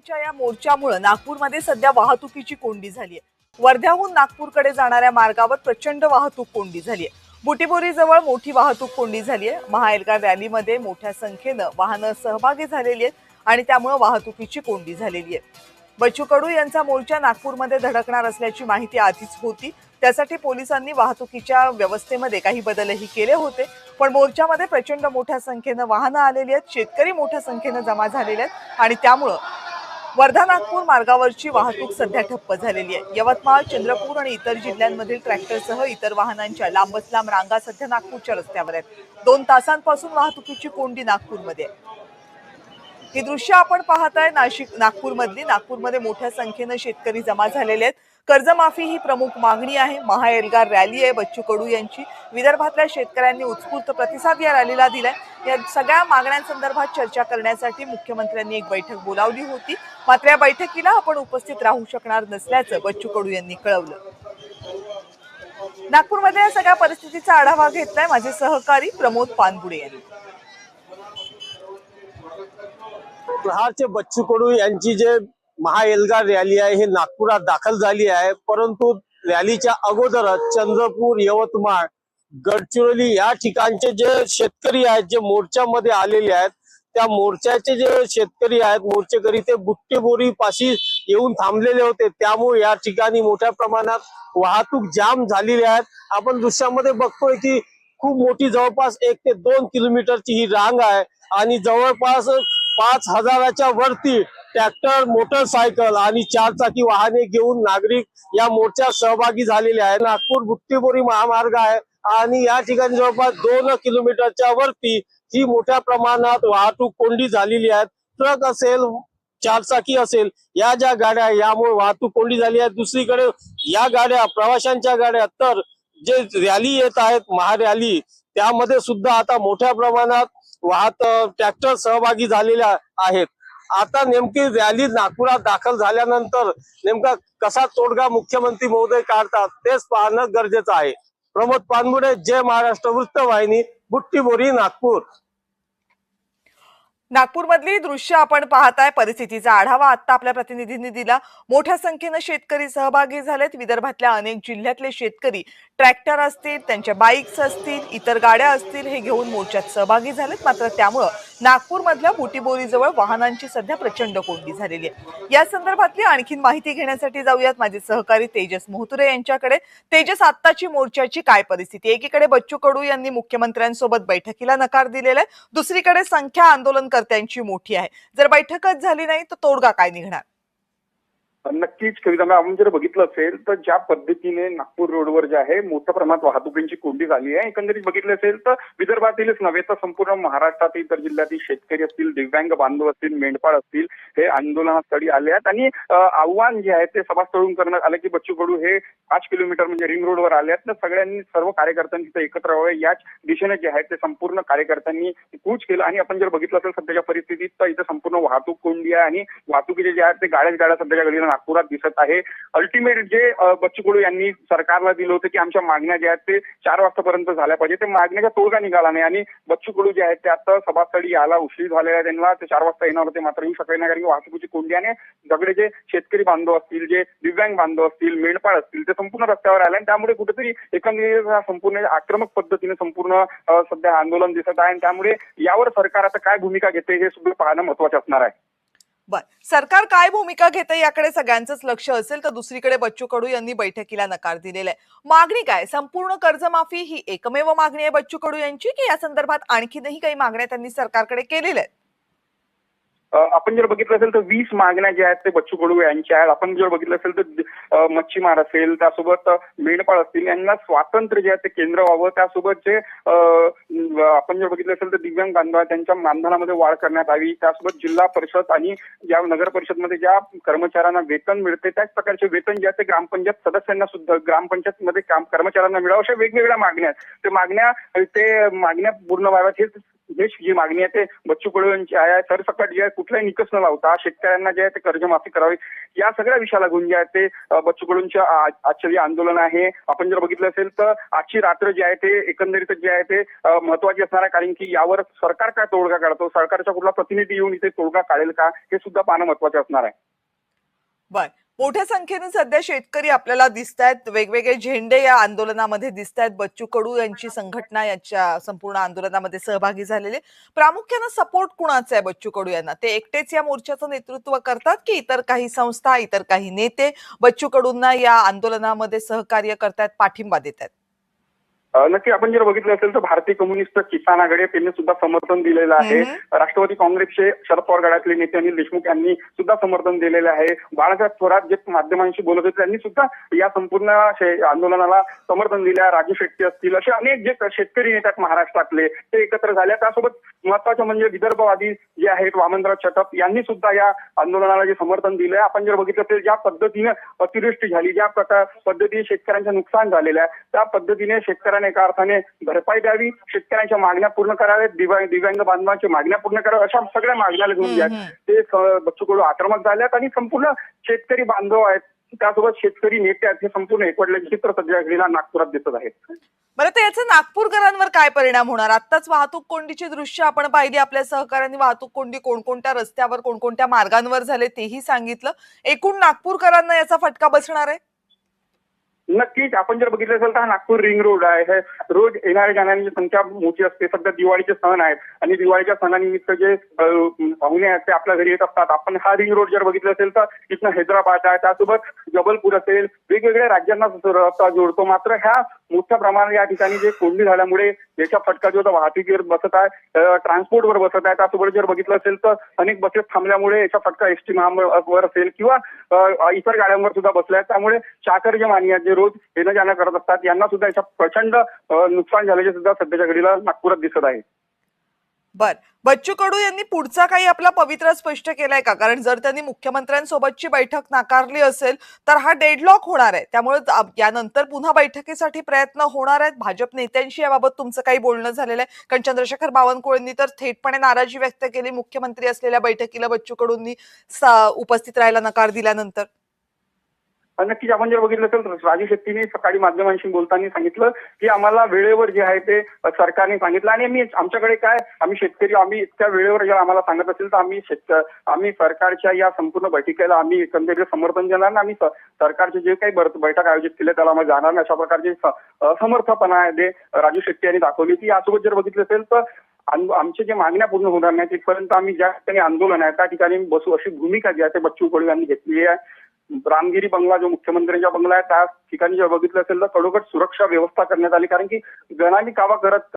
वाहनांच्या या मोर्चामुळे नागपूरमध्ये सध्या वाहतुकीची कोंडी झाली आहे. वर्ध्याहून नागपूरकडे जाणाऱ्या मार्गावर प्रचंड वाहतूक कोंडी झाली आहे. बुटीबोरीजवळ मोठी वाहतूक कोंडी झाली आहे. महाएल्गार रॅलीमध्ये मोठ्या संख्येनं वाहनं सहभागी झालेली आहेत आणि त्यामुळे वाहतुकीची कोंडी झालेली आहे. बच्चू कडू यांचा मोर्चा नागपूरमध्ये धडकणार असल्याची माहिती आधीच होती. त्यासाठी पोलिसांनी वाहतुकीच्या व्यवस्थेमध्ये काही बदलही केले होते. पण मोर्चामध्ये प्रचंड मोठ्या संख्येनं वाहनं आलेली आहेत. शेतकरी मोठ्या संख्येनं जमा झालेले आहेत आणि त्यामुळं वर्धा नागपूर मार्गावरची वाहतूक सध्या ठप्प झालेली आहे. यवतमाळ चंद्रपूर आणि इतर जिल्ह्यांमधील ट्रॅक्टरसह इतर वाहनांच्या लांबच लांब रांगा सध्या नागपूरच्या रस्त्यावर आहेत. दोन तासांपासून वाहतुकीची कोंडी नागपूरमध्ये आहे. ही दृश्य आपण पाहताय नाशिक नागपूरमधली. नागपूरमध्ये मोठ्या संख्येनं शेतकरी जमा झालेले आहेत. कर्जमाफी ही प्रमुख मागणी आहे. महाएल्गार रॅली आहे. बच्चू कडू यांची. विदर्भातल्या शेतकऱ्यांनी उत्स्फूर्त प्रतिसाद या रॅलीला दिलाय. या सगळ्या मागण्यांसंदर्भात चर्चा करण्यासाठी मुख्यमंत्र्यांनी एक बैठक बोलावली होती. मात्र या बैठकीला आपण उपस्थित राहू शकणार नसल्याचं बच्चू कडू यांनी कळवलं. नागपूरमध्ये या सगळ्या परिस्थितीचा आढावा घेतलाय माझे सहकारी प्रमोद पानबुडे यांनी. प्रहारचे बच्चू कडू यांची जे महाएल्गार रॅली आहे हे नागपुरात दाखल झाली आहे. परंतु रॅलीच्या अगोदरच चंद्रपूर यवतमाळ गडचिरोली या ठिकाणचे जे शेतकरी आहेत जे मोर्चामध्ये आलेले आहेत त्या मोर्चाचे जे शेतकरी आहेत मोर्चेकरी ते बुट्टेबोरी पाशी येऊन थांबलेले होते. त्यामुळे या ठिकाणी मोठ्या प्रमाणात वाहतूक जाम झालेली आहे. आपण दृश्यामध्ये बघतोय की खूप मोठी जवळपास एक ते दोन किलोमीटरची ही रांग आहे आणि जवळपास पाच हजाराच्या वरती ट्रॅक्टर मोटरसायकल आणि चारचाकी वाहने घेऊन नागरिक या मोर्चात सहभागी झालेले आहेत. नागपूर बुट्टीबोरी महामार्ग आहे आणि या ठिकाणी जवळपास दोन किलोमीटरच्या वरती ही मोठ्या प्रमाणात वाहतूक कोंडी झालेली आहे. ट्रक असेल चारचाकी असेल या ज्या गाड्या यामुळे वाहतूक कोंडी झाली आहे. दुसरीकडे या गाड्या प्रवाशांच्या गाड्या तर जे रॅली येत आहेत महारॅली त्यामध्ये सुद्धा आता मोठ्या प्रमाणात वाहत ट्रॅक्टर सहभागी झालेल्या आहेत. आता नेमकी रॅली नागपुरात दाखल झाल्यानंतर नेमका कसा तोडगा मुख्यमंत्री महोदय काढतात तेच पाहणं गरजेचं आहे. प्रमोद पानबुडे जय महाराष्ट्र वृत्तवाहिनी बुट्टीबोरी नागपूर. नागपूरमधली दृश्य आपण पाहताय परिस्थितीचा आढावा आता आपल्या प्रतिनिधींनी दिला. मोठ्या संख्येनं शेतकरी सहभागी झालेत. विदर्भातल्या अनेक जिल्ह्यातले शेतकरी ट्रॅक्टर असतील त्यांच्या बाईक्स असतील इतर गाड्या असतील हे घेऊन मोर्चात सहभागी झालेत. मात्र त्यामुळं नागपूरमधल्या बुटीबोरीजवळ वाहनांची सध्या प्रचंड कोंडी झालेली आहे. या संदर्भातली आणखीन माहिती घेण्यासाठी जाऊयात. माझे सहकारी तेजस मोहतुरे यांच्याकडे. तेजस आत्ताची मोर्चाची काय परिस्थिती एकीकडे बच्चू कडू यांनी मुख्यमंत्र्यांसोबत बैठकीला नकार दिलेला आहे. दुसरीकडे संख्या आंदोलन कार्यकर्त्यांची मोठी आहे. जर बैठकच झाली नाही तर तोडगा काय निघणार? नक्कीच कविता आपण जर बघितलं असेल तर ज्या पद्धतीने नागपूर रोडवर जे आहे मोठ्या प्रमाणात वाहतुकींची कोंडी झाली आहे. एकंदरीत बघितलं असेल तर विदर्भातीलच नव्हे तर संपूर्ण महाराष्ट्रात इतर जिल्ह्यातील शेतकरी असतील दिव्यांग बांधव असतील मेंढपाळ असतील हे आंदोलनास्थळी आले आहेत. आणि आव्हान जे आहे ते सभास्थळून करण्यात आलं की बच्चू कडू हे पाच किलोमीटर म्हणजे रिंग रोडवर आले आहेत. तर सगळ्यांनी सर्व कार्यकर्त्यांनी तिथे एकत्र व्हावे. याच दिशेने जे आहे ते संपूर्ण कार्यकर्त्यांनी कूच केलं. आणि आपण जर बघितलं असेल सध्याच्या परिस्थितीत तर इथे संपूर्ण वाहतूक कोंडी आहे. आणि वाहतुकीचे जे आहेत ते गाड्याच गाड्या सध्याच्या घडीला नागपुरात दिसत आहे. अल्टिमेट जे बच्चू कडू यांनी सरकारला दिलं होतं की आमच्या मागण्या ज्या आहेत ते चार वाजतापर्यंत झाल्या पाहिजे. ते मागण्याचा तोडगा निघाला नाही आणि बच्चू कडू जे आहेत ते आता सभास्थळी यायला उशीर झालेला त्यांना ते चार वाजता येणार होते मात्र येऊ शकले नाही कारण की वाहतुकीची कोंडी आणि सगळे जे शेतकरी बांधव असतील जे दिव्यांग बांधव असतील मेंढपाळ असतील ते संपूर्ण रस्त्यावर आले आणि त्यामुळे कुठेतरी एकंदरीत संपूर्ण आक्रमक पद्धतीने संपूर्ण सध्या आंदोलन दिसत आहे आणि त्यामुळे यावर सरकार आता काय भूमिका घेते हे सुद्धा पाहणं महत्वाचं असणार आहे. बर. सरकार काय भूमिका घेते याकडे सगळ्यांचंच लक्ष असेल तर दुसरीकडे बच्चू कडू यांनी बैठकीला नकार दिलेला आहे मागणी काय? संपूर्ण कर्जमाफी ही एकमेव मागणी आहे बच्चू कडू यांची की या संदर्भात आणखीनही काही मागण्या त्यांनी सरकारकडे केलेल्या आहेत? आपण जर बघितलं असेल तर वीस मागण्या ज्या आहेत ते बच्चू कडू यांच्या आहेत. आपण जर बघितलं असेल तर मच्छीमार असेल त्यासोबत मेंढपाळ असतील यांना स्वातंत्र्य जे आहे ते केंद्र व्हावं. त्यासोबत जे आपण जर बघितलं असेल तर दिव्यांग बांधव त्यांच्या मानधनामध्ये वाढ करण्यात यावी. त्यासोबत जिल्हा परिषद आणि या नगर परिषदमध्ये ज्या कर्मचाऱ्यांना वेतन मिळते त्याच प्रकारचे वेतन जे आहे ते ग्रामपंचायत सदस्यांना सुद्धा ग्रामपंचायत मध्ये काम कर्मचाऱ्यांना मिळावं अशा वेगवेगळ्या मागण्या आहेत. ते मागण्या ते मागण्या पूर्ण व्हाव्यात हे जी मागणी आहे ते बच्चू कडू यांची आहे सरसकट जे आहे कुठलाही निकष न लावता शेतकऱ्यांना जे आहे ते कर्जमाफी करावी. या सगळ्या विषयाला घेऊन जे आहे ते बच्चू कडूंच्या आजचं जे आंदोलन आहे आपण जर बघितलं असेल तर आजची रात्र जी आहे ते एकंदरीत जे आहे ते महत्वाची असणार आहे. कारण की यावर सरकार काय तोडगा काढतो सरकारचा कुठला प्रतिनिधी येऊन इथे तोडगा काढेल का हे सुद्धा पाहणं महत्त्वाचे असणार आहे. बर. मोठ्या संख्येने सध्या शेतकरी आपल्याला दिसत आहेत वेगवेगळे झेंडे या आंदोलनामध्ये दिसत आहेत बच्चू कडू यांची संघटना यांच्या संपूर्ण आंदोलनामध्ये सहभागी झालेले प्रामुख्यानं सपोर्ट कुणाचा आहे बच्चू कडू यांना? ते एकटेच या मोर्चाचं नेतृत्व करतात की इतर काही संस्था इतर काही नेते बच्चू कडूंना या आंदोलनामध्ये सहकार्य करतायत पाठिंबा देत आहेत नक्की आपण जर बघितलं असेल तर भारतीय कम्युनिस्ट किसान आघाडी त्यांनी सुद्धा समर्थन दिलेलं आहे. राष्ट्रवादी काँग्रेसचे शरद पवार गटातले नेते अनिल देशमुख यांनी सुद्धा समर्थन दिलेलं आहे. बाळासाहेब थोरात जे माध्यमांशी बोलत होते त्यांनी सुद्धा या संपूर्ण आंदोलनाला समर्थन दिलं. आहे राजू शेट्टी असतील असे अनेक जे शेतकरी नेते आहेत महाराष्ट्रातले ते एकत्र झाले. त्यासोबत महत्वाचं म्हणजे विदर्भवादी जे आहेत वामनराव चटप यांनी सुद्धा या आंदोलनाला जे समर्थन दिलंय. आपण जर बघितलं असेल ज्या पद्धतीने अतिवृष्टी झाली ज्या प्रकार पद्धतीने शेतकऱ्यांचं नुकसान झालेलं आहे त्या पद्धतीने शेतकऱ्यांना एका अर्थाने भरपाई द्यावी शेतकऱ्यांच्या मागण्या पूर्ण कराव्यात दिव्यांग बांधवांच्या मागण्या पूर्ण कराव्या अशा सगळ्या मागण्याला घेऊन आहेत ते स- बच्चू कडू आक्रमक झाले आहेत आणि संपूर्ण शेतकरी बांधव आहेत. त्यासोबत शेतकरी नेते आहेत हे संपूर्ण एकवटल्याचे चित्र सध्या घडीला नागपुरात दिसत आहेत बरं तर याचा नागपूरकरांवर काय परिणाम होणार? आत्ताच वाहतूक कोंडीची दृश्य आपण पाहिली आपल्या सहकाऱ्यांनी वाहतूक कोंडी कोणकोणत्या रस्त्यावर कोणकोणत्या मार्गांवर झाले तेही सांगितलं. एकूण नागपूरकरांना याचा फटका बसणार आहे? नक्कीच. आपण जर बघितलं असेल तर हा नागपूर रिंग रोड आहे. हे रोज येणाऱ्या जाणाऱ्यांची संख्या मोठी असते. सध्या दिवाळीचे सण आहेत. आणि दिवाळीच्या सणानिमित्त जे पाहुणे आहेत ते आपल्या घरी येत असतात. आपण हा रिंग रोड जर बघितलं असेल तर इथनं हैदराबाद आहे. त्यासोबत जबलपूर असेल. वेगवेगळ्या राज्यांना रस्ता जोडतो. मात्र ह्या मोठ्या प्रमाणात या ठिकाणी जे कोंडी झाल्यामुळे याचा फटका जो होता वाहतुकीवर बसत आहे ट्रान्सपोर्टवर बसत आहे त्यासोबत जर बघितलं असेल तर अनेक बसेस थांबल्यामुळे याचा फटका एसटी वर असेल किंवा इतर गाड्यांवर सुद्धा बसल्या आहे त्यामुळे चाकर जे मानिया जे रोज येणं जाणं करत असतात यांना सुद्धा याचा प्रचंड नुकसान झाल्याचे सुद्धा सध्याच्या घडीला नागपुरात दिसत आहे. बर. बच्चू कडू यांनी पुढचा काही आपला पवित्रा स्पष्ट केलाय का? कारण जर त्यांनी मुख्यमंत्र्यांसोबतची बैठक नाकारली असेल तर हा डेडलॉक होणार आहे. त्यामुळे यानंतर पुन्हा बैठकीसाठी प्रयत्न होणार आहेत. भाजप नेत्यांशी याबाबत तुमचं काही बोलणं झालेलं आहे. कारण चंद्रशेखर बावनकुळेंनी तर थेटपणे नाराजी व्यक्त केली. मुख्यमंत्री असलेल्या बैठकीला बच्चू कडूंनी उपस्थित राहायला नकार दिल्यानंतर. नक्कीच आपण जर बघितलं असेल तर राजू शेट्टीने सकाळी माध्यमांशी बोलताना सांगितलं की आम्हाला वेळेवर जे आहे ते सरकारने सांगितलं. आणि आम्ही आमच्याकडे काय आम्ही शेतकरी आम्ही इतक्या वेळेवर जर आम्हाला सांगत असेल तर आम्ही आम्ही सरकारच्या या संपूर्ण बैठकीला आम्ही एकंदरीत समर्थन देणार आणि आम्ही सरकारचे जे काही बैठक आयोजित केले त्याला आम्ही जाणार नाही. अशा प्रकारचे समर्थपणा असमर्थपणा आहे ते राजू शेट्टी यांनी दाखवली. ती यासोबत जर बघितलं असेल तर आमच्या जे मागण्या पूर्ण होणार नाही तिथपर्यंत आम्ही ज्या ठिकाणी आंदोलन आहे त्या ठिकाणी बसू अशी भूमिका जी आहे ते बच्चू कडू यांनी घेतली आहे. रामगिरी बंगला जो मुख्यमंत्र्यांचा बंगला आहे त्या ठिकाणी जर बघितलं असेल तर कडोकट सुरक्षा व्यवस्था करण्यात आली. कारण की गणाने कावा करत